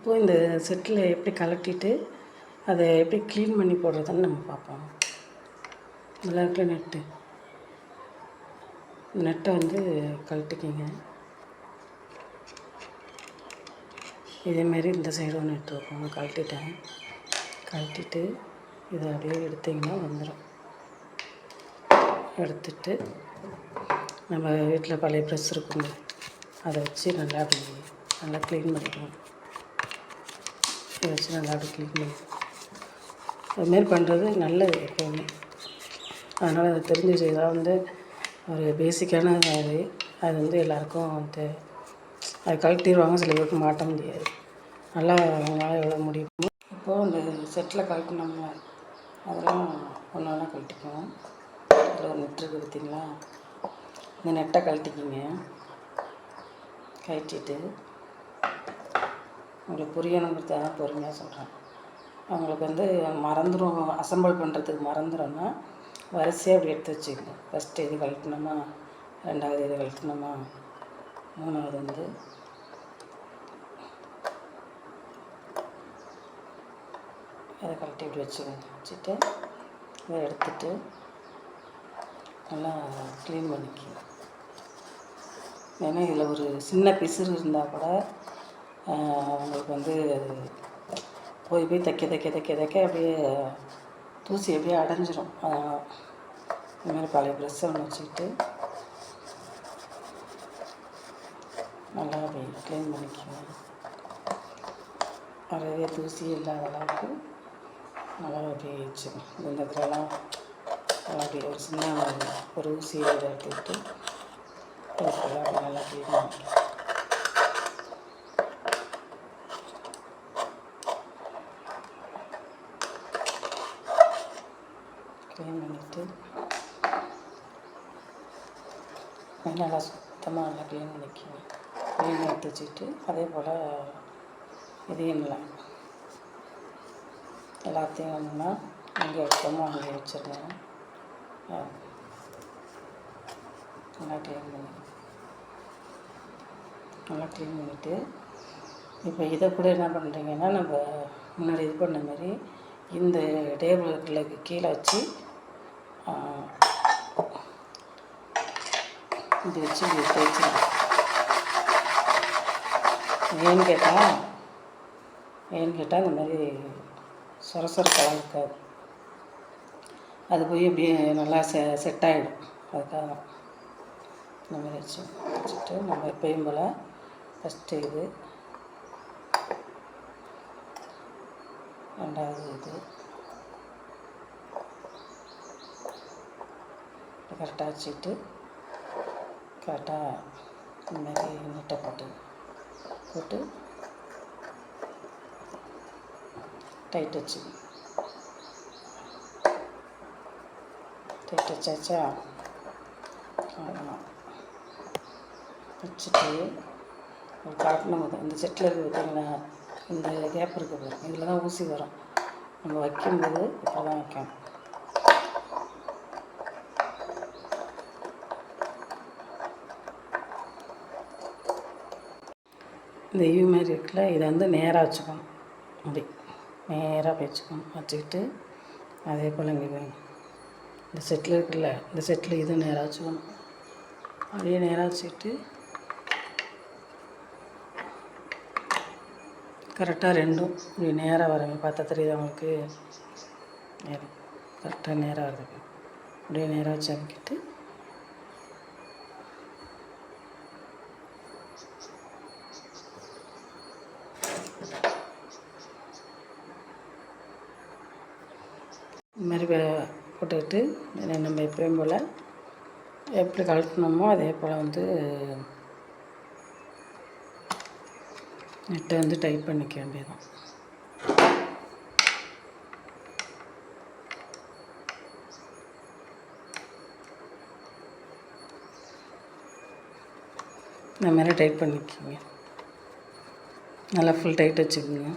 இப்போது இந்த செட்டில் எப்படி கலட்டிட்டு அதை எப்படி க்ளீன் பண்ணி போடுறதுன்னு நம்ம பார்ப்போம். நல்லா இருக்கிற நெட்டு? நெட்டை வந்து கழட்டிக்கிங்க. இதேமாரி இந்த சைடும் நெட்டு வைப்போம். கழட்டிட்டேன். கழட்டிட்டு இதை அப்படியே எடுத்திங்கன்னா வந்துடும் எடுத்துட்டு நம்ம வீட்டில் பழைய ப்ரெஸ் இருக்குங்க அதை வச்சு நல்லா அப்படி நல்லா க்ளீன் பண்ணிக்கணும். இதை வச்சு நல்லா அப்படி கிளீன் அதுமாரி பண்ணுறது நல்லது எப்போவுமே. அதனால் அதை தெரிஞ்சு வச்சுதான் வந்து ஒரு பேசிக்கான அது அது வந்து எல்லாருக்கும் வந்து அது கழட்டிடுவாங்க. சில பேருக்கு மாட்ட முடியாது. நல்லா அவங்களால எவ்வளோ முடியுமோ. இப்போது அந்த செட்டில் கழட்டினோம்ல அதெல்லாம் ஒன்று ஒன்றா கழட்டிக்குவோம். அதில் ஒரு நெட் இருக்குது பார்த்தீங்களா? இந்த நெட்டை கழட்டிக்கிங்க. கழட்டிட்டு அவங்களுக்கு புரியணுங்கிறதுக்காக தான் பொறுமையாக சொல்கிறேன் அவங்களுக்கு வந்து மறந்துடும் அசம்பிள் பண்ணுறதுக்கு மறந்துடும்னா வரிசையாக அப்படி எடுத்து வச்சுக்கணும் ஃபஸ்ட்டு இது கழட்டினோமா ரெண்டாவது இது கழட்டினோமா மூணாவது வந்து அதை கழட்டி இப்படி வச்சுக்கோங்க. வச்சுட்டு இதை எடுத்துட்டு நல்லா க்ளீன் பண்ணிக்க ஏன்னா இதில் ஒரு சின்ன பிசுறு இருந்தால் கூட அவங்களுக்கு வந்து போய் போய் தைக்க தைக்க தைக்க தைக்க அப்படியே தூசி அப்படியே அடைஞ்சிரும். இதுமாரி பழைய ப்ரெஷ்ஷை ஒன்று வச்சுக்கிட்டு நல்லா அப்படி க்ளீன் பண்ணிக்கணும் நிறைய தூசி இல்லாத அளவுக்கு நல்லா அப்படி வச்சுக்கணும். இந்த இடத்துலலாம் அப்படி ஒரு சின்ன ஒரு ஊசியை எடுத்துக்கிட்டு நல்லா க்ளீன் பண்ணிக்கலாம் க்ளீன் பண்ணிவிட்டு நல்லா சுத்தமாக நல்லா க்ளீன் பண்ணிக்கோங்க க்ளீன் எடுத்து வச்சுட்டு அதே போல் இதையும் நல்லா எல்லாத்தையும் ஒன்றுனா எங்கே எடுத்தோமோ? அங்கே வச்சுருங்க நல்லா க்ளீன் பண்ணி. நல்லா க்ளீன் பண்ணிவிட்டு இப்போ இதை கூட என்ன பண்ணுறீங்கன்னா நம்ம முன்னாடி இது பண்ண மாதிரி இந்த டேபிளுக்கு கீழே வச்சு இது வச்சு இப்படி தேய்ச்சிடலாம் ஏன்னு கேட்டால் ஏன்னு கேட்டால் இந்த மாதிரி சொரசொரக்கெல்லாம் இருக்காது. அது போய் அப்படியே நல்லா செ செட் ஆகிடும் அதுக்காக தான். இந்த மாதிரி வச்சு வச்சுட்டு நம்ம எப்பயும் போல் ஃபஸ்ட்டு இது. ரெண்டாவது இது. கரெக்டாக வச்சுக்கிட்டு கரெக்டாக இந்த மாதிரி போட்டு போட்டு டைட் வச்சு. டைட் வச்சாச்சா? அவ்வளோதான் வச்சுட்டு ஒரு காட்டணும் போது இந்த செட்டில் இருக்குது பார்த்தீங்களா? இந்த கேப் இருக்குது பாருங்க இதில் தான் ஊசி வரும். நம்ம வைக்கும்போது இப்போ தான் வைக்கணும் இந்த யூ மாதிரி இருக்குல்ல இதை வந்து நேராக வச்சுக்கணும். அப்படி நேராக வச்சுக்கணும். வச்சுக்கிட்டு அதே போல் இங்கே இந்த செட்டில் இருக்குல்ல இந்த செட்டில் இது நேராக வச்சுக்கணும். அப்படியே நேராக வச்சுக்கிட்டு கரெக்டாக ரெண்டும் இப்படி நேராக வரங்க பார்த்தா தெரியுது அவங்களுக்கு நேரம் கரெக்டாக நேராக வருது அப்படியே நேராக வச்சு அமைக்கிட்டு இது மாதிரி போட்டுக்கிட்டு இதை நம்ம எப்பயும் போல் எப்படி கலட்டினோமோ அதே போல் வந்து நெட்டை வந்து டைட் பண்ணிக்க வேண்டியதான் இந்த மாதிரி டைட் பண்ணிக்கோங்க. நல்லா ஃபுல் டைட் வச்சுக்கோங்க.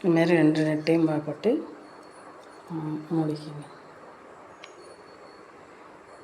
இந்த மாதிரி ரெண்டு நெட்டையும் போட்டு ମୁଁ 钱